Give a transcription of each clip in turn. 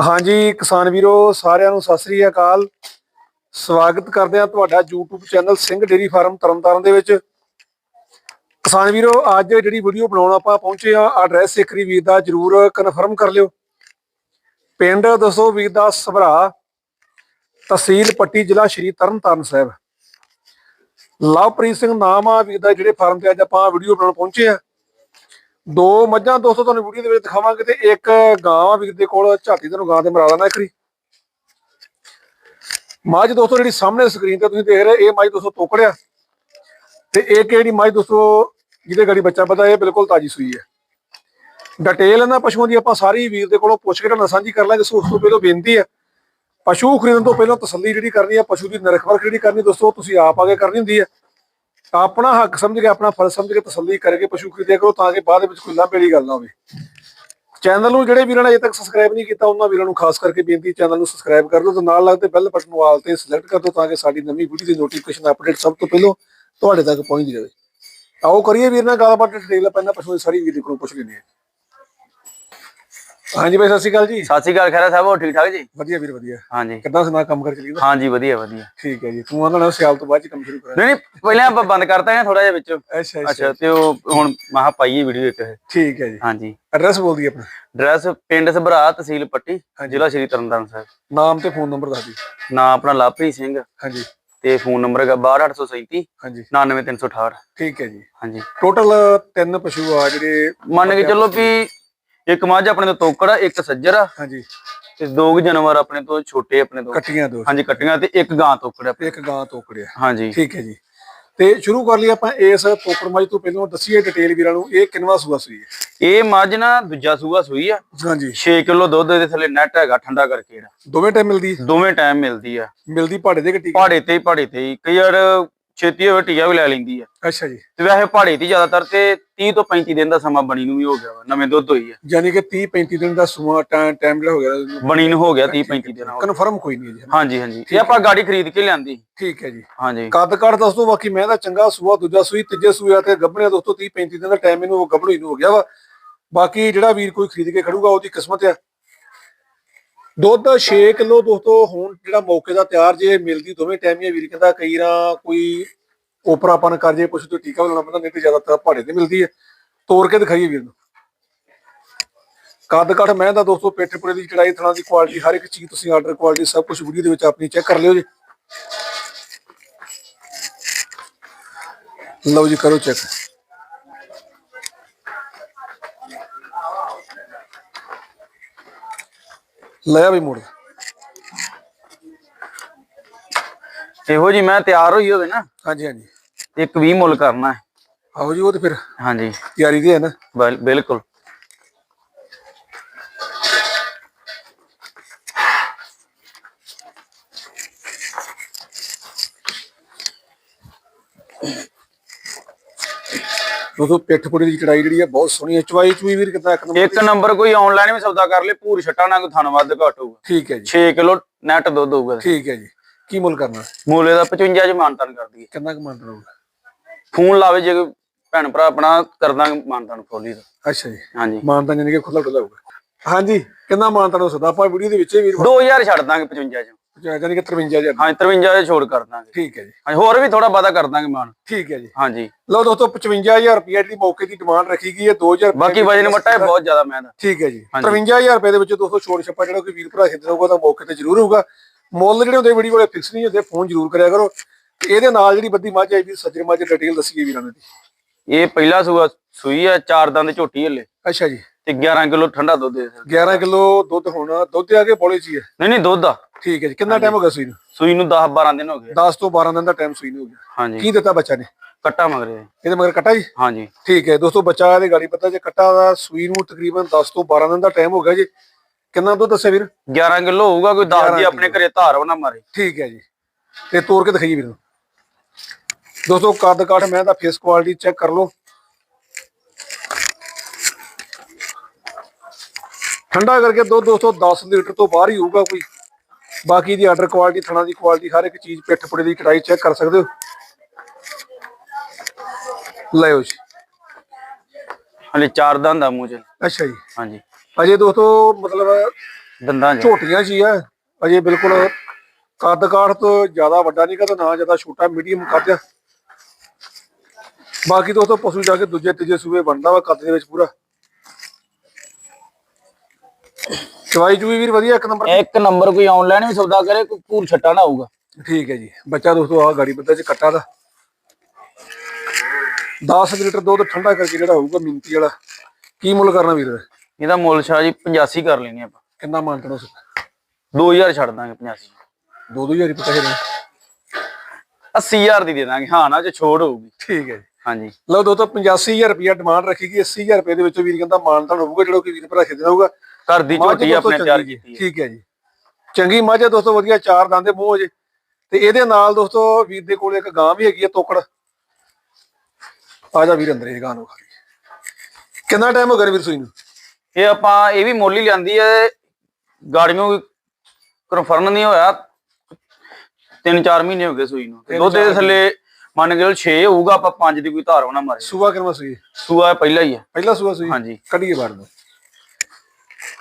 ਹਾਂਜੀ, ਕਿਸਾਨ ਵੀਰੋ, ਸਾਰਿਆਂ ਨੂੰ ਸਤਿ ਸ੍ਰੀ ਅਕਾਲ। ਸਵਾਗਤ ਕਰਦੇ ਹਾਂ ਤੁਹਾਡਾ YouTube channel Singh dairy farm Tarn Taran ਦੇ ਵਿੱਚ। ਕਿਸਾਨ ਵੀਰੋ, ਅੱਜ ਜਿਹੜੀ ਵੀਡੀਓ ਬਣਾਉਣ ਆਪਾਂ ਪਹੁੰਚੇ ਆ ਐਡਰੈਸ ਇੱਕ ਵਾਰੀ ਵੀਰ ਦਾ ਜਰੂਰ ਕਨਫਰਮ ਕਰ ਲਿਓ। ਪਿੰਡ ਦੱਸੋ ਵੀਰ ਦਾ ਸਭਰਾ, ਤਹਿਸੀਲ ਪੱਟੀ ਜ਼ਿਲ੍ਹਾ ਸ਼੍ਰੀ ਤਰਨਤਾਰਨ ਸਾਹਿਬ। ਲਵਪ੍ਰੀਤ ਸਿੰਘ ਨਾਮ ਆ ਵੀਰ ਦਾ, ਜਿਹੜੇ ਫਾਰਮ ਤੇ ਅੱਜ ਆਪਾਂ ਵੀਡੀਓ ਬਣਾਉਣ ਪਹੁੰਚੇ ਆ ਦੋ ਮੱਝਾਂ, ਦੋਸਤੋ, ਤੁਹਾਨੂੰ ਵੀਡੀਓ ਦੇ ਵਿੱਚ ਦਿਖਾਵਾਂਗੇ ਤੇ ਇੱਕ ਗਾਂ ਆ ਵੀਰ ਦੇ ਕੋਲ, ਝਾਤੀ ਤੁਹਾਨੂੰ ਗਾਂ ਦੇ ਮਰਾ ਦੇਣਾ ਇੱਕ ਵਾਰੀ। ਮੱਝ ਦੋਸਤੋ, ਜਿਹੜੀ ਸਾਹਮਣੇ ਸਕਰੀਨ ਤੇ ਤੁਸੀਂ ਦੇਖ ਰਹੇ ਇਹ ਮੱਝ ਦੋਸਤੋ ਤੋਕੜਿਆ ਤੇ ਇਹ ਕਿਹੜੀ ਮੱਝ ਦੋਸਤੋ, ਜਿਹਦੇ ਗਾੜੀ ਬੱਚਾ ਪਤਾ, ਇਹ ਬਿਲਕੁਲ ਤਾਜੀ ਸੂਈ ਹੈ। ਡਿਟੇਲ ਇਹਨਾਂ ਪਸ਼ੂਆਂ ਦੀ ਆਪਾਂ ਸਾਰੀ ਵੀਰ ਦੇ ਕੋਲੋਂ ਪੁੱਛ ਕੇ ਤੁਹਾਨੂੰ ਸਾਂਝੀ ਕਰ ਲਾਂਗੇ, ਸੋ ਉਸ ਤੋਂ ਪਹਿਲਾਂ ਬੇਨਤੀ ਹੈ, ਪਸ਼ੂ ਖਰੀਦਣ ਤੋਂ ਪਹਿਲਾਂ ਤਸੱਲੀ ਜਿਹੜੀ ਕਰਨੀ ਹੈ, ਪਸ਼ੂ ਦੀ ਨਿਰਖ ਜਿਹੜੀ ਕਰਨੀ ਦੋਸਤੋ ਤੁਸੀਂ ਆਪ ਆਗੇ ਕਰਨੀ ਹੁੰਦੀ ਹੈ। ਆਪਣਾ ਹੱਕ ਸਮਝ ਕੇ, ਆਪਣਾ ਫਰਜ਼ ਸਮਝ ਕੇ ਤਸੱਲੀ ਕਰਕੇ ਪਸ਼ੂ ਖਰੀਦਿਆ ਕਰੋ ਤਾਂ ਕਿ ਬਾਅਦ ਵਿੱਚ ਕੋਈ ਲਾਂਭੇੜੀ ਗੱਲ ਨਾ ਹੋਵੇ। ਚੈਨਲ ਨੂੰ ਜਿਹੜੇ ਵੀਰਾਂ ਨੇ ਅਜੇ ਤੱਕ ਸਬਸਕ੍ਰਾਈਬ ਨਹੀਂ ਕੀਤਾ, ਉਹਨਾਂ ਵੀਰਾਂ ਨੂੰ ਖਾਸ ਕਰਕੇ ਬੇਨਤੀ ਚੈਨਲ ਨੂੰ ਸਬਸਕ੍ਰਾਈਬ ਕਰ ਦਿਓ ਤੇ ਨਾਲ ਲੱਗਦੇ ਬੈਲ ਬਟਨ ਨੂੰ ਆਲ ਤੇ ਸਿਲੈਕਟ ਕਰ ਦਿਓ ਤਾਂ ਕਿ ਸਾਡੀ ਨਵੀਂ ਵੀਡੀਓ ਦੀ ਨੋਟੀਫਿਕੇਸ਼ਨ ਅਪਡੇਟ ਸਭ ਤੋਂ ਪਹਿਲਾਂ ਤੁਹਾਡੇ ਤੱਕ ਪਹੁੰਚਦੀ ਰਹੇ। ਆਓ ਕਰੀਏ ਵੀਰ ਨਾਲ ਗੱਲਬਾਤ ਡਿਟੇਲ ਪਹਿਲਾਂ ਪਸ਼ੂ ਦੀ ਸਾਰੀ ਵੀਰ ਦੇ ਕੋਲੋਂ ਪੁੱਛ ਲੈਂਦੇ ਹਾਂ। ਹਾਂਜੀ ਭਾਈ ਸਤਿ ਸ਼੍ਰੀ ਅਕਾਲ ਜੀ। ਸਤਿ ਸ਼੍ਰੀ ਅਕਾਲ ਖੈਰਾ ਸਾਹਿਬ ਹੋ ਠੀਕ ਠਾਕ ਜੀ? ਵਧੀਆ ਵੀਰ ਵਧੀਆ। ਹਾਂਜੀ। ਕਿੱਦਾਂ ਸੁਣਾ ਕੰਮ ਕਰ ਚਲੀ ਹਾਂਜੀ ਵਧੀਆ ਵਧੀਆ। ਠੀਕ ਹੈ ਜੀ। ਤੂੰ ਉਹਨਾਂ ਨਾਲ ਸਿਆਲ ਤੋਂ ਬਾਅਦ ਚ ਕੰਮ ਸ਼ੁਰੂ ਕਰਾਂ ਨਹੀਂ ਨਹੀਂ ਪਹਿਲਾਂ ਆਪਾਂ ਬੰਦ ਕਰਤਾ ਹੈ ਥੋੜਾ ਜਿਹਾ ਵਿੱਚ। ਅੱਛਾ ਅੱਛਾ। ਤੇ ਉਹ ਹੁਣ ਮਹਾ ਪਾਈਏ ਵੀਡੀਓ ਇੱਕ। ਠੀਕ ਹੈ ਜੀ। ਹਾਂਜੀ। ਐਡਰੈਸ ਬੋਲ ਦੀ ਆਪਣਾ। ਐਡਰੈਸ ਪਿੰਡ ਸਭਰਾ ਤਹਿਸੀਲ ਪੱਟੀ ਜ਼ਿਲ੍ਹਾ ਸ਼੍ਰੀ ਤਰਨਤਾਰਨ ਸਾਹਿਬ। ਨਾਮ ਤੇ ਫੋਨ ਨੰਬਰ ਦੱਸ ਦਿਓ। ਨਾਂ ਆਪਣਾ ਲਵਪ੍ਰੀਤ ਸਿੰਘ। ਹਾਂਜੀ। ਤੇ ਫੋਨ ਨੰਬਰ ਹੈਗਾ 62837 ਹਾਂਜੀ। 99368 ਠੀਕ ਹੈ ਜੀ। ਹਾਂਜੀ। ਟੋਟਲ ਤਿੰਨ ਪਸ਼ੂ ਆ ਜਿਹੜੇ ਮੰਨ ਕੇ ਚੱਲੋ ਵੀ ਇੱਕ ਮੱਝ ਆਪਣੇ ਤੋਂ ਤੋਕੜ ਆ ਇੱਕ ਸੱਜਰ ਆ। ਹਾਂਜੀ। ਤੇ ਦੋ ਕੁ ਜਾਨਵਰ ਆਪਣੇ ਤੋਂ ਛੋਟੇ ਆਪਣੇ ਤੋਂ। ਕੱਟੀਆਂ ਦੋ। ਹਾਂਜੀ ਕੱਟੀਆਂ ਤੇ ਇੱਕ ਗਾਂ ਤੋਕੜ ਆ ਇੱਕ ਗਾਂ ਤੋਕੜਿਆ ਹਾਂਜੀ। ਠੀਕ ਹੈ ਜੀ। ਤੇ ਸ਼ੁਰੂ ਕਰ ਲਈ ਆਪਾਂ ਇਸ ਤੋਕੜ ਮੱਝ ਤੋਂ ਪਹਿਲਾਂ ਦੱਸੀਏ ਡਿਟੇਲ ਵੀਰਾਂ ਨੂੰ ਇਹ ਕਿੰਨਵਾ ਸੂਆ ਸੂਈ ਹੈ? ਇਹ ਮੱਝ ਨਾ ਦੂਜਾ ਸੂਆ ਸੂਈ ਆ। ਹਾਂਜੀ। 6 ਕਿਲੋ ਦੁੱਧ ਦੇ ਥੱਲੇ ਨੈਟ ਹੈਗਾ ਠੰਡਾ ਕਰਕੇ ਜਿਹੜਾ ਦੋਵੇਂ ਟਾਈਮ ਮਿਲਦੀ? ਹੈ ਦੋਵੇਂ ਟਾਈਮ ਮਿਲਦੀ ਆ। ਮਿਲਦੀ ਪਹਾੜੇ ਦੇ ਗੱਟੀ ਪਹਾੜੇ ਤੇ ਹੀ ਪਹਾੜੇ ਤੇ ਹੀ। ਕਈ ਵਾਰ ਛੇਤੀ ਹੋਵੇ ਟੀਆ ਵੀ ਲੈ ਲੈਂਦੀ ਆ। ਅੱਛਾ ਜੀ। ਤੇ ਵੈਸੇ ਪਹਾੜੇ ਤੇ ਜ਼ਿਆਦਾਤਰ ਤੇ 30 ਤੋਂ 35 ਦਿਨ ਦਾ ਸਮਾਂ ਬਣੀ ਨੂੰ ਵੀ ਹੋ ਗਿਆ ਵਾ ਨਵੇਂ ਦੁੱਧ ਹੋਈ ਆ। ਯਾਨੀ ਕਿ 30 35 ਦਿਨ ਦਾ ਸੂਆ ਟਾਈਮ ਜਿਹੜਾ ਹੋ ਗਿਆ ਬਣੀ ਨੂੰ ਹੋ ਗਿਆ 30 35 ਦਿਨ। ਕਨਫਰਮ ਕੋਈ ਨਹੀਂ ਜੀ। ਹਾਂਜੀ ਹਾਂਜੀ। ਇਹ ਆਪਾਂ ਗਾੜੀ ਖਰੀਦ ਕੇ ਲਿਆਂਦੀ। ਠੀਕ ਹੈ ਜੀ। ਹਾਂਜੀ। ਕੱਦ ਕੱਟ ਦੱਸ ਦੋ ਬਾਕੀ ਮੈਂ ਦਾ ਚੰਗਾ ਸੂਆ ਦੂਜਾ ਸੂਈ ਤੀਜੇ ਸੂਆ ਤੇ ਗੱਭਣੇ ਦੋਸਤੋ 30 35 ਦਿਨ ਦਾ ਟਾਈਮ ਇਹਨੂੰ ਗੱਭਣੂ ਨੂੰ ਹੋ ਗਿਆ ਵਾ। ਬਾਕੀ ਜਿਹੜਾ ਵੀਰ ਕੋਈ ਖਰੀਦ ਕੇ ਖੜੂਗਾ ਉਹਦੀ ਕਿਸਮਤ ਆ। ਦੁੱਧ 6 ਕਿਲੋ ਦੋਸਤੋ, ਹੁਣ ਜਿਹੜਾ ਮੌਕੇ ਦਾ ਤਿਆਰ ਜੇ ਮਿਲਦੀ ਦੋਵੇਂ ਟਾਈਮ ਵੀਰ, ਕਹਿੰਦਾ ਕਈ ਰਾਂ ਕੋਈ ਉਪਰਾਪਨ ਕਰ ਜੇ ਪਸ਼ੂ ਤੋਂ ਟੀਕਾ ਲਾਉਣਾ ਪੈਂਦਾ, ਨਹੀਂ ਤੇ ਜ਼ਿਆਦਾਤਰ ਪਹਾੜੇ ਤੇ ਮਿਲਦੀ ਹੈ ਤੋੜ ਕੇ ਦਿਖਾਈਏ ਵੀਰ ਨੂੰ। ਕੱਦ ਕੱਟ ਮੈਂ ਦਾ ਦੋਸਤੋ ਪੇਠੇ ਪੁੜੇ ਦੀ ਚੜਾਈ ਥਣਾ ਦੀ ਕੁਆਲਿਟੀ ਹਰ ਇੱਕ ਚੀਜ਼ ਤੁਸੀਂ ਆਰਡਰ ਕੁਆਲਿਟੀ ਸਭ ਕੁਝ ਵੀਡੀਓ ਦੇ ਵਿੱਚ ਆਪਣੀ ਚੈੱਕ ਕਰ ਲਿਓ ਜੀ। ਲਓ ਜੀ, ਕਰੋ ਚੈੱਕ ਲਿਆ ਵੀ ਮੋੜ ਇਹੋ ਜੀ ਮੈਂ ਤਿਆਰ ਹੋਈ ਹੋਵੇ ਨਾ ਹਾਂਜੀ ਹਾਂਜੀ। ਇੱਕ 20 ਮੁੱਲ ਕਰਨਾ ਹੈ। ਆਓ ਜੀ ਉਹ ਤੇ ਫਿਰ ਹਾਂਜੀ। ਤਿਆਰੀ ਦੇ ਹੈ ਨਾ। ਬਿਲ- ਬਿਲਕੁਲ। ਦੋਸਤੋ ਪਿੱਠ ਪੁੜੇ ਦੀ ਚੜਾਈ ਜਿਹੜੀ ਹੈ ਬਹੁਤ ਸੋਹਣੀ ਹੈ ਚਵਾਈ ਚੂਈ ਵੀਰ ਕਿੰਨਾ ਇੱਕ ਨੰਬਰ ਇੱਕ ਨੰਬਰ ਕੋਈ ਆਨਲਾਈਨ ਵੀ ਸੌਦਾ ਕਰ ਲੇ ਪੂਰ ਛੱਟਾ ਨਾਲ ਥਣ ਵੱਧ ਘੱਟ ਹੋਊਗਾ। ਠੀਕ ਹੈ ਜੀ। 6 ਕਿਲੋ ਨੈਟ ਦੁੱਧ ਹੋਊਗਾ ਠੀਕ ਹੈ ਜੀ। ਕੀ ਮੁੱਲ ਕਰਨਾ? ਮੂਲੇ ਦਾ 55 ਚ ਮਾਨਤਨ ਕਰ ਦਈਏ ਕਿੰਨਾ ਕੁ ਮੰਨ ਰਹੂਗਾ ਫੋਨ ਲਾਵੇ ਜੇ ਕੋਈ ਭੈਣ ਭਰਾ ਆਪਣਾ ਕਰ ਦਾਂਗੇ ਮਾਨਤਨ ਫੋਲੀ ਦਾ। ਅੱਛਾ ਜੀ। ਹਾਂਜੀ। ਮਾਨਤਾ ਜਾਨੀ ਕਿ ਖੁੱਲਾ ਡੁੱਲਾ ਹੋਊਗਾ। ਹਾਂਜੀ ਕਿੰਨਾ ਮਾਨਤਾ ਹੋ ਸਕਦਾ? ਆਪਾਂ ਵੀਡੀਓ ਦੇ ਵਿੱਚ ਹੀ ਵੀਰ 2000 ਛੱਡ ਦਾਂਗੇ 55 ਚ। ਜਾਨੀ ਕਿ 53000 ਹਾਂਜੀ 53 ਚ ਛੋੜ ਕਰ ਦਾਂਗੇ। ਠੀਕ ਹੈ ਜੀ। ਹਾਂਜੀ ਹੋਰ ਵੀ ਥੋੜਾ ਵਾਦਾ ਕਰ ਦਾਂਗੇ ਮਾਨ। ਠੀਕ ਹੈ ਜੀ। ਹਾਂਜੀ। ਲਓ ਦੋਸਤੋ 55000 ਰੁਪਏ ਦੀ ਮੌਕੇ ਦੀ ਡਿਮਾਂਡ ਰੱਖੀ ਗਈ ਹੈ 2000 ਰੁਪਏ ਬਾਕੀ ਵਜਨ ਮੱਟਾ ਹੈ ਬਹੁਤ ਜ਼ਿਆਦਾ ਮਹਿੰਗਾ ਠੀਕ ਹੈ ਜੀ। ਹਾਂਜੀ। 55000 ਰੁਪਏ ਦੇ ਵਿੱਚ ਦੋਸਤੋ ਛੋੜ ਛੱਪਾ ਜਿਹੜਾ ਕੋਈ ਵੀਰ ਭਰਾ ਖਿੱਚ ਹੋਊਗਾ ਤਾਂ ਮੌਕੇ ਤੇ ਜ਼ਰੂਰ ਹੋਊਗਾ ਮੁੱਲ ਜਿਹੜੇ ਹੁੰਦੇ ਵੀਡੀਓ ਵਾਲੇ ਫਿਕਸ ਨਹੀਂ ਹੁੰਦੇ ਫੋਨ ਜ਼ਰੂਰ ਕਰਿਆ ਕਰੋ। ਇਹਦੇ ਨਾਲ ਜਿਹੜੀ ਬੱਦੀ ਮੱਝ ਆਈ ਵੀ ਸੱਜਰ ਮੱਝ ਡਿਟੇਲ ਦੱਸੀਏ ਵੀਰਾਂ ਨੇ। ਇਹ ਪਹਿਲਾ ਸੂਆ ਸੂਈ ਆ ਚਾਰ ਦੰਦ ਝੋਟੀ ਹਲੇ। ਅੱਛਾ ਜੀ। ਤੇ 11 ਕਿਲੋ ਠੰਡਾ ਦੁੱਧ ਦੇ ਸਕਦੀ 11 ਕਿਲੋ ਦੁੱਧ ਹੋਣਾ ਦੁੱਧ ਆ ਕੇ ਬੋਲੇ ਚ ਹੀ ਹੈ। ਨਹੀਂ ਨਹੀਂ ਦੁੱਧ ਆ। ਠੀਕ ਹੈ ਜੀ ਕਿੰਨਾ ਟਾਈਮ ਹੋ ਗਿਆ ਸੂਈ ਨੂੰ? ਸੂਈ ਨੂੰ 10 12 ਦਿਨ ਹੋ ਗਏ। 10 ਤੋਂ 12 ਦਿਨ ਦਾ ਟਾਈਮ ਸੂਈ ਨੂੰ ਹੋ ਗਿਆ। ਹਾਂਜੀ। ਕੀ ਦਿੱਤਾ ਬੱਚਾ ਨੇ? ਕੱਟਾ ਮਗਰੇ ਇਹਦੇ ਮਗਰ ਕੱਟਾ ਜੀ? ਹਾਂਜੀ। ਠੀਕ ਹੈ ਦੋਸਤੋ ਬੱਚਾ ਇਹਦੇ ਗਾੜੀ ਪਤਾ ਜੇ ਕੱਟਾ ਦਾ ਸੂਈ ਨੂੰ ਤਕਰੀਬਨ 10 ਤੋਂ 12 ਦਿਨ ਦਾ ਟਾਈਮ ਹੋ ਗਿਆ ਜੀ। ਕਿੰਨਾ ਦੁੱਧ ਦੱਸਿਆ ਵੀਰ? 11 ਕਿਲੋ ਹੋਊਗਾ ਕੋਈ 10 ਦੀ ਆਪਣੇ ਘਰੇ ਧਾਰ ਨਾ ਮਾਰੇ। ਠੀਕ ਹੈ ਜੀ। ਤੇ ਤੋੜ ਕੇ ਦਿਖਾਈਏ ਵੀਰ ਦੋਸਤੋ ਕੱਦ ਕਾਠ ਮੈਂ ਦਾ ਫੇਸ ਕੁਆਲਿਟੀ ਚੈੱਕ ਕਰ ਲਓ। ਠੰਡਾ ਕਰਕੇ ਦੁੱਧ ਦੋਸਤੋ 10 ਲੀਟਰ ਤੋਂ ਬਾਹਰ ਹੀ ਹੋਊਗਾ ਕੋਈ। ਬਾਕੀ ਦੀ ਆਰਡਰ ਕੁਆਲਿਟੀ ਥਣਾ ਦੀ ਕੁਆਲਿਟੀ ਹਰ ਇੱਕ ਚੀਜ਼ ਪਿੱਠ ਪੁੜੇ ਦੀ ਕੜਾਈ ਚੈੱਕ ਕਰ ਸਕਦੇ ਹੋ। ਲਿਓ ਜੀ। ਹਲੇ ਚਾਰ ਦੰਦ ਆ ਮੂੰਹ ਚ। ਅੱਛਾ ਜੀ। ਹਾਂਜੀ। ਅਜੇ ਦੋਸਤੋ ਮਤਲਬ ਦੰਦਾਂ 'ਚ। ਝੋਟੀਆਂ ਜੀ ਆ। ਅਜੇ ਬਿਲਕੁਲ ਕੱਦ ਕਾਠ ਤੋਂ ਜ਼ਿਆਦਾ ਵੱਡਾ ਨਹੀਂ ਕਾ ਨਾ ਜ਼ਿਆਦਾ ਛੋਟਾ ਮੀਡੀਅਮ ਕੱਦ ਆ। ਬਾਕੀ ਦੋਸਤੋ ਪਸ਼ੂ ਜਾ ਕੇ ਦੂਜੇ ਤੀਜੇ ਸੂਬੇ ਬਣਦਾ ਵਾ ਕੱਦ ਦੇ ਵਿੱਚ ਪੂਰਾ। ਚਵਾਈ ਚੂਈ ਵੀਰ ਵਧੀਆ ਇੱਕ ਨੰਬਰ? ਇੱਕ ਨੰਬਰ ਕੋਈ ਆਨਲਾਈਨ ਵੀ ਸੌਦਾ ਕਰੇ ਕੋਈ ਪੂਰ ਛੱਟਾ ਨਾ ਆਊਗਾ ਠੀਕ ਹੈ ਜੀ। ਬੱਚਾ ਦੋਸਤੋ ਆ ਗਾੜੀ ਬੱਦਾ ਚ ਕੱਟਾ ਦਾ। 10 ਲੀਟਰ ਦੁੱਧ ਠੰਡਾ ਕਰਕੇ ਜਿਹੜਾ ਹੋਊਗਾ ਮਿੰਤੀ ਵਾਲਾ। ਕੀ ਮੁੱਲ ਕਰਨਾ ਵੀਰ? ਇਹਦਾ ਮੁੱਲ ਸ਼ਾਹ ਜੀ 85 ਕਰ ਲੈਣੀ ਆਪਾਂ। ਕਿੰਨਾ ਮਾਨਤਣਾ ਉਸ 2000 ਛੱਡ ਦਾਂਗੇ 85 ਦੋ ਦੋ ਹਜ਼ਾਰ ਹੀ ਪਤਾ ਹੈ 80000 ਦੀ ਦੇ ਦਾਂਗੇ। ਹਾਂ ਨਾ ਜੇ ਛੋੜ ਹੋਊਗੀ। ਠੀਕ ਹੈ ਜੀ। ਹਾਂਜੀ। ਲਓ ਦੋਸਤੋ 85000 ਰੁਪਇਆ ਡਿਮਾਂਡ ਰੱਖੀ ਗਈ। 80000 ਰੁਪਏ ਦੇ ਵਿੱਚੋਂ ਵੀਰ ਕਹਿੰਦਾ ਮਾਨਤਨ ਹੋਊਗਾ ਜਿਹੜਾ ਕਿ ਵੀਰ ਭਰਾ ਖਿੱਚਦਾ ਹੋਊਗਾ। ਘਰ ਦੀ ਮੱਝ ਝੋਟੀ ਦੋਸਤੋ ਆਪਣੇ ਤਿਆਰ ਚੰਗੀ ਕੀਤੀ ਹੈ। ਠੀਕ ਹੈ ਜੀ। ਚੰਗੀ ਮੱਝ ਹੈ ਦੋਸਤੋ ਵਧੀਆ ਚਾਰ ਦੰਦੇ ਮੂੰਹ ਜੇ ਤੇ ਇਹਦੇ ਨਾਲ ਦੋਸਤੋ ਵੀਰ ਦੇ ਕੋਲ ਇੱਕ ਗਾਂ ਵੀ ਹੈਗੀ ਹੈ ਤੋਕੜ। ਆ ਜਾ ਵੀਰ ਅੰਦਰ ਇਹ ਗਾਂ ਨੂੰ ਖਾ ਲਈ। ਕਿੰਨਾ ਟਾਈਮ ਹੋ ਗਿਆ ਵੀਰ ਸੂਈ ਨੂੰ? ਇਹ ਆਪਾਂ ਇਹ ਵੀ ਮੁੱਲ ਲਿਆਂਦੀ ਹੈ ਗਾੜੀਆਂ ਕਨਫਰਮ ਨਹੀਂ ਹੋਇਆ। ਤਿੰਨ ਚਾਰ ਮਹੀਨੇ ਹੋ ਗਏ ਸੂਈ ਨੂੰ। ਤੇ ਤਿੰਨ ਦੁੱਧ ਦੇ ਚਾਰ ਥੱਲੇ ਮੰਨ ਕੇ 6 ਹੋਊਗਾ ਆਪਾਂ 5 ਦੀ ਕੋਈ ਧਾਰ ਹੋਣਾ ਮਾਰੇ। ਸੂਆ ਕਿੰਨਾ ਸੂਈ? ਸੂਆ ਪਹਿਲਾ ਹੀ ਹੈ। ਪਹਿਲਾ ਸੂਆ ਸੂਈ? ਹਾਂਜੀ। ਕੱਢੀਏ ਬਾਹਰ ਨੂੰ।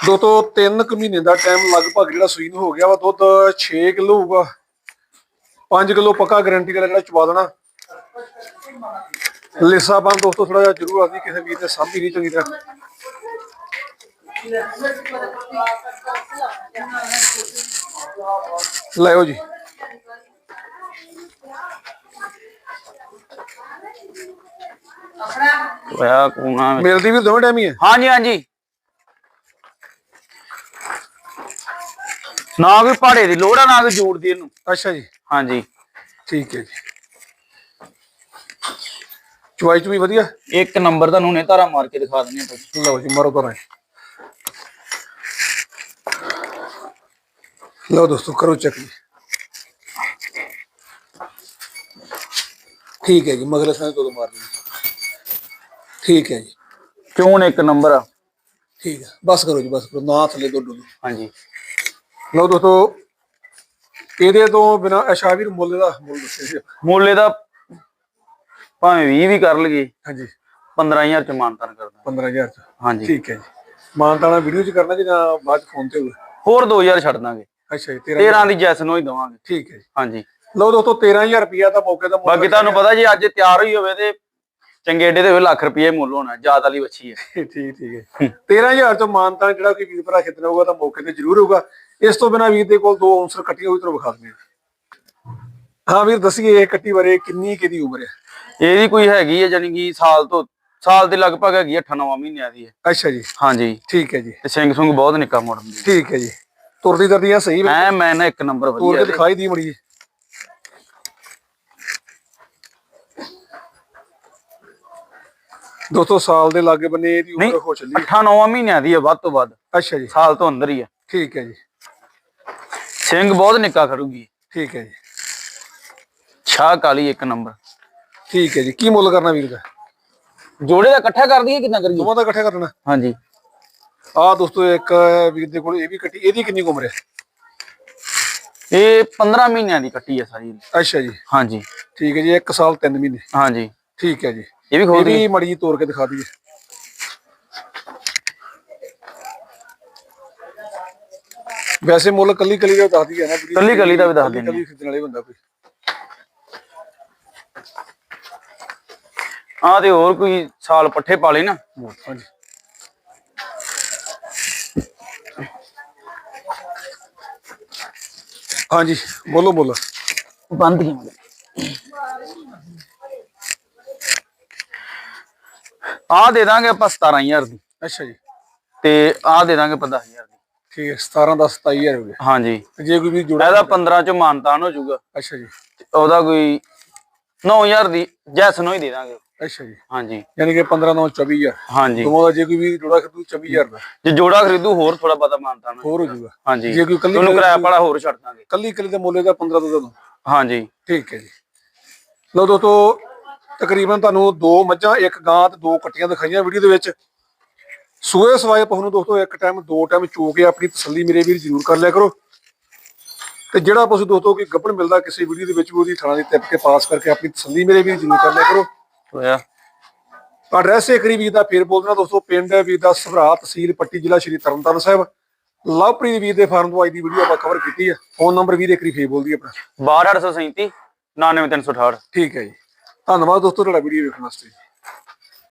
ਦੋ ਤੋਂ 3 ਕੁ ਮਹੀਨੇ ਦਾ ਟਾਈਮ ਲਗਭਗ ਜਿਹੜਾ ਸੂਈ ਨੂੰ ਹੋ ਗਿਆ ਵਾ ਦੁੱਧ 6 ਕਿਲੋ ਹੋਊਗਾ। 5 ਕਿਲੋ ਪੱਕਾ ਗਾਰੰਟੀ ਵਾਲਾ ਜਿਹੜਾ ਚਵਾ ਦੇਣਾ। ਲਿਸਾ ਬੰਦ ਦੋਸਤੋ ਥੋੜਾ ਜਿਹਾ ਜ਼ਰੂਰ ਆਦੀ ਕਿਸੇ ਵੀਰ ਨੇ ਸਾਂਭੀ ਨਹੀਂ ਚੰਗੀ ਤਰ੍ਹਾਂ। ਲਿਓ ਜੀ। ਹੋਇਆ ਕੋਣਾ ਮਿਲਦੀ ਵੀ ਦੋਵੇਂ ਟਾਈਮ ਹੀ ਹੈ? ਹਾਂਜੀ ਹਾਂਜੀ। ਨਾ ਕੋਈ ਪਹਾੜੇ ਦੀ ਲੋੜ ਆ ਨਾ ਕੋਈ ਜੋੜ ਦੀ ਇਹਨੂੰ। ਅੱਛਾ ਜੀ। ਹਾਂਜੀ। ਠੀਕ ਹੈ ਜੀ। ਚੁਆਈ ਚ ਵੀ ਵਧੀਆ? ਇੱਕ ਨੰਬਰ ਤੁਹਾਨੂੰ ਨੇ ਧਾਰਾ ਮਾਰ ਕੇ ਦਿਖਾ ਦਿੰਦੇ ਆਪਾਂ ਲਓ ਜੀ ਮਾਰੋ ਤਾਂ ਲਓ ਦੋਸਤੋ ਕਰੋ ਚੈੱਕ ਜੀ। ਠੀਕ ਹੈ ਜੀ ਮਗਲੇ ਸਾਹ ਤੋਂ ਮਾਰ ਲਈ ਠੀਕ ਹੈ ਜੀ। ਚੋਣ ਇੱਕ ਨੰਬਰ ਆ? ਠੀਕ ਹੈ ਬਸ ਕਰੋ ਜੀ ਬਸ ਕਰੋ। ਨਾ ਥੱਲੇ ਦੋ ਡੋਲੋ ਹਾਂਜੀ। ਲਓ ਦੋਸਤੋ ਇਹਦੇ ਤੋਂ ਬਿਨਾ ਅਸ਼ਾਵੀਰ ਮੁੱਲ ਦਾ ਮੁੱਲ ਦੱਸਿਆ ਜੀ। ਮੁੱਲ ਇਹਦਾ ਭਾਵੇਂ 20 ਵੀ ਕਰ ਲਈਏ। ਹਾਂਜੀ। 15000 ਚ ਮਾਨਤਨ ਕਰਦਾ। 15000 ਚ। ਹਾਂਜੀ। ਠੀਕ ਹੈ ਜੀ। ਮਾਨਤਾਣਾ ਵੀਡੀਓ ਚ ਕਰਨਾ ਜੀ ਬਾਅਦ ਫੋਨ ਤੇ ਹੋਰ 2000 ਛੱਡ ਦਾਂਗੇ। ਅੱਛਾ ਜੀ 13 13 ਦੀ ਜੈਸ ਨੂੰ ਹੀ ਦਵਾਂਗੇ। ਠੀਕ ਹੈ ਜੀ। ਹਾਂਜੀ। ਲਓ ਦੋਸਤੋ 13000 ਰੁਪਿਆ ਤਾਂ ਮੌਕੇ ਦਾ ਮੁੱਲ ਬਾਕੀ ਤੁਹਾਨੂੰ ਪਤਾ ਜੀ ਅੱਜ ਤਿਆਰ ਹੋਈ ਹੋਵੇ ਤੇ ਚੰਗੇ ਏਡੇ ਦੇ ਹੋਵੇ ਲੱਖ ਰੁਪਏ ਮੁੱਲ ਹੋਣਾ ਜਾਤ ਵਾਲੀ ਵੱਛੀ ਹੈ। ਠੀਕ ਠੀਕ ਹੈ। 13000 ਤੋਂ ਮਾਨਤਾ ਜਿਹੜਾ ਕੋਈ ਵੀਰ ਭਰਾ ਖਿੱਤਣਾ ਹੋਊਗਾ ਤਾਂ ਮੌਕੇ ਤੇ ਜ਼ਰੂਰ ਹੋਊਗਾ। ਇਸ ਤੋਂ ਬਿਨਾ ਵੀਰ ਦੇ ਕੋਲ ਦੋ ਆਉਂਸਰ ਕੱਟੀਆਂ ਹੋਈ ਤੁਹਾਨੂੰ ਵਿਖਾ ਦਿੰਦੇ ਹਾਂ। ਹਾਂ ਵੀਰ ਦੱਸੀਏ ਇਹ ਕੱਟੀ ਬਾਰੇ ਕਿੰਨੀ ਕਿਹਦੀ ਉਮਰ ਹੈ? ਇਹਦੀ ਕੋਈ ਹੈਗੀ ਹੈ ਜਾਨੀ ਕਿ ਸਾਲ ਤੋਂ ਸਾਲ ਦੇ ਲਗਭਗ ਹੈਗੀ 8-9 ਮਹੀਨਿਆਂ ਦੀ ਹੈ। ਅੱਛਾ ਜੀ। ਹਾਂਜੀ। ਠੀਕ ਹੈ ਜੀ। ਤੇ ਸਿੰਘ ਸੁੰਗ ਬਹੁਤ ਨਿੱਕਾ ਮੁੜਨ ਦੀ ਠੀਕ ਹੈ ਜੀ। ਤੁਰਦੀ ਦਰਦੀਆਂ ਸਹੀ ਐ ਮੈਂ ਨਾ ਇੱਕ ਨੰਬਰ ਤੋਰ ਵਧੀਆ ਕੇ ਦਿਖਾਈ ਦੀ ਮੜੀ ਦੋਸਤੋ ਸਾਲ ਦੇ ਲਾਗੇ ਬੰਨੇ ਇਹਦੀ ਉਮਰ ਹੋ ਚੱਲੀ। 8-9 ਮਹੀਨਿਆਂ ਦੀ ਹੈ ਵੱਧ ਤੋਂ ਵੱਧ। ਅੱਛਾ ਜੀ। ਸਾਲ ਤੋਂ ਅੰਦਰ ਹੀ ਹੈ। ਠੀਕ ਹੈ ਜੀ। ਸਿੰਘ ਬਹੁਤ ਨਿੱਕਾ ਖੜੂਗੀ। ਠੀਕ ਹੈ ਜੀ। ਛਾਹ ਕਾਲੀ ਇੱਕ ਨੰਬਰ। ਠੀਕ ਹੈ ਜੀ। ਕੀ ਮੁੱਲ ਕਰਨਾ ਵੀਰ ਦਾ? ਜੋੜੇ ਦਾ ਇਕੱਠਾ ਕਰ ਦਈਏ ਕਿੰਨਾ ਕਰੀਏ? ਦੋਵਾਂ ਦਾ ਇਕੱਠਾ ਕਰਨਾ। ਹਾਂਜੀ। ਆ ਦੋਸਤੋ ਇੱਕ ਵੀਰ ਦੇ ਕੋਲ ਇਹ ਵੀ ਕੱਟੀ ਇਹਦੀ ਕਿੰਨੀ ਕੁ ਉਮਰ ਹੈ? ਇਹ 15 ਮਹੀਨਿਆਂ ਦੀ ਕੱਟੀ ਹੈ ਸਾਰੀ। ਅੱਛਾ ਜੀ। ਹਾਂਜੀ। ਠੀਕ ਹੈ ਜੀ 1 ਸਾਲ 3 ਮਹੀਨੇ। ਹਾਂਜੀ। ਠੀਕ ਹੈ ਜੀ। ਇਹ ਵੀ ਇਹ ਖੋਲ ਦਈਏ। ਵੀ ਮੜੀ ਜੀ ਤੋੜ ਕੇ ਦਿਖਾ ਦਈਏ। ਵੈਸੇ ਮੁੱਲ ਕੱਲੀ ਕੱਲੀ ਦਾ ਦੱਸ ਦਈਏ ਨਾ ਵੀਡੀਓ ਕੱਲੀ- ਕੱਲੀ ਦਾ ਵੀ ਦੱਸ ਦਿੰਦੇ ਕੱਲੀ ਖਰੀਦਣ ਵਾਲੇ ਹੁੰਦਾ ਕੋਈ। ਆ ਤੇ ਹੋਰ ਕੋਈ ਸਾਲ ਪੱਠੇ ਪਾਲੇ ਨਾ। ਹਾਂਜੀ। ਹਾਂਜੀ ਬੋਲੋ ਬੋਲੋ। ਬੰਦ ਕਿਵੇਂ ਆ ਦੇ ਦਾਂਗੇ ਆਪਾਂ 17000 ਦੀ। ਅੱਛਾ ਜੀ। ਤੇ ਆ ਦੇ ਦਾਂਗੇ 15000 ਦੀ। ਠੀਕ ਹੈ 17 10 27000 ਹੋ ਗਿਆ ਹਾਂਜੀ। ਤੇ ਜੇ ਕੋਈ ਵੀ ਜੁੜਾ ਇਹਦਾ 15 ਚ ਮਾਨਤਾਨ ਹੋ ਜਾਊਗਾ। ਅੱਛਾ ਜੀ। ਉਹਦਾ ਕੋਈ 9000 ਦੀ ਜੈਸ ਨੂੰ ਹੀ ਦੇ ਦਾਂਗੇ। ਅੱਛਾ ਜੀ। ਹਾਂਜੀ। ਯਾਨੀ ਕਿ 15 9 24000 ਹਾਂਜੀ। ਦੋਵਾਂ ਦਾ ਜੇ ਕੋਈ ਵੀ ਜੁੜਾ ਖਰੀਦੂ 24000 ਦਾ। ਜੇ ਜੋੜਾ ਖਰੀਦੂ ਹੋਰ ਥੋੜਾ ਪਤਾ ਮਾਨਤਾਨ ਹੋਰ ਹੋ ਜਾਊਗਾ। ਹਾਂਜੀ। ਜੇ ਕੋਈ ਕੱਲੀ ਉਹਨੂੰ ਕਿਰਾਇਆ ਪਾਲਾ ਹੋਰ ਛੱਡ ਦਾਂਗੇ। ਕੱਲੀ ਕੱਲੀ ਦੇ ਮੁੱਲ ਦਾ 15 ਤੋਂ ਦਾ ਹਾਂਜੀ। ਠੀਕ ਹੈ ਜੀ। ਲਓ ਦੋਸਤੋ ਤਕਰੀਬਨ ਤੁਹਾਨੂੰ ਦੋ ਮੱਝਾਂ ਇੱਕ ਗਾਂ ਤੇ ਦੋ ਕੱਟੀਆਂ ਦਿਖਾਈਆਂ ਵੀਡੀਓ ਦੇ ਵਿੱਚ। ਸੂਏ ਸਵਾਏ ਨੂੰ ਦੋਸਤੋ ਇੱਕ ਟਾਈਮ ਦੋ ਟਾਈਮ ਚੋ ਕੇ ਆਪਣੀ ਤਸੱਲੀ ਮੇਰੇ ਵੀਰ ਜ਼ਰੂਰ ਕਰ ਲਿਆ ਕਰੋ। ਤੇ ਜਿਹੜਾ ਪਸ਼ੂ ਦੋਸਤੋ ਕੋਈ ਗੱਭਣ ਮਿਲਦਾ ਕਿਸੇ ਵੀਡੀਓ ਦੇ ਵਿੱਚ ਵੀ ਉਹਦੀ ਥਾਣਾ ਦੀ ਟਿਪ ਕੇ ਪਾਸ ਕਰਕੇ ਆਪਣੀ ਤਸੱਲੀ ਮੇਰੇ ਵੀਰ ਜ਼ਰੂਰ ਕਰ ਲਿਆ ਕਰੋ। ਹੋਇਆ। ਐਡਰੈਸ ਇੱਕ ਵਾਰੀ ਵੀਰ ਦਾ ਫੇਰ ਬੋਲ ਦੇਣਾ ਦੋਸਤੋ ਪਿੰਡ ਹੈ ਵੀਰ ਦਾ ਸਭਰਾ ਤਹਿਸੀਲ ਪੱਟੀ ਜ਼ਿਲ੍ਹਾ ਸ਼੍ਰੀ ਤਰਨਤਾਰਨ ਸਾਹਿਬ। ਲਵਪ੍ਰੀਤ ਵੀਰ ਦੇ ਫਾਰਮ ਤੋਂ ਅੱਜ ਦੀ ਵੀਡੀਓ ਆਪਾਂ ਕਵਰ ਕੀਤੀ ਹੈ। ਫੋਨ ਨੰਬਰ ਵੀਰ ਇੱਕ ਵਾਰੀ ਫੇਰ ਬੋਲ ਦਈਏ ਆਪਣਾ। 62837 99368 ਠੀਕ ਹੈ ਜੀ। ਧੰਨਵਾਦ ਦੋਸਤੋ ਤੁਹਾਡਾ ਵੀਡੀਓ ਵੇਖਣ ਵਾਸਤੇ।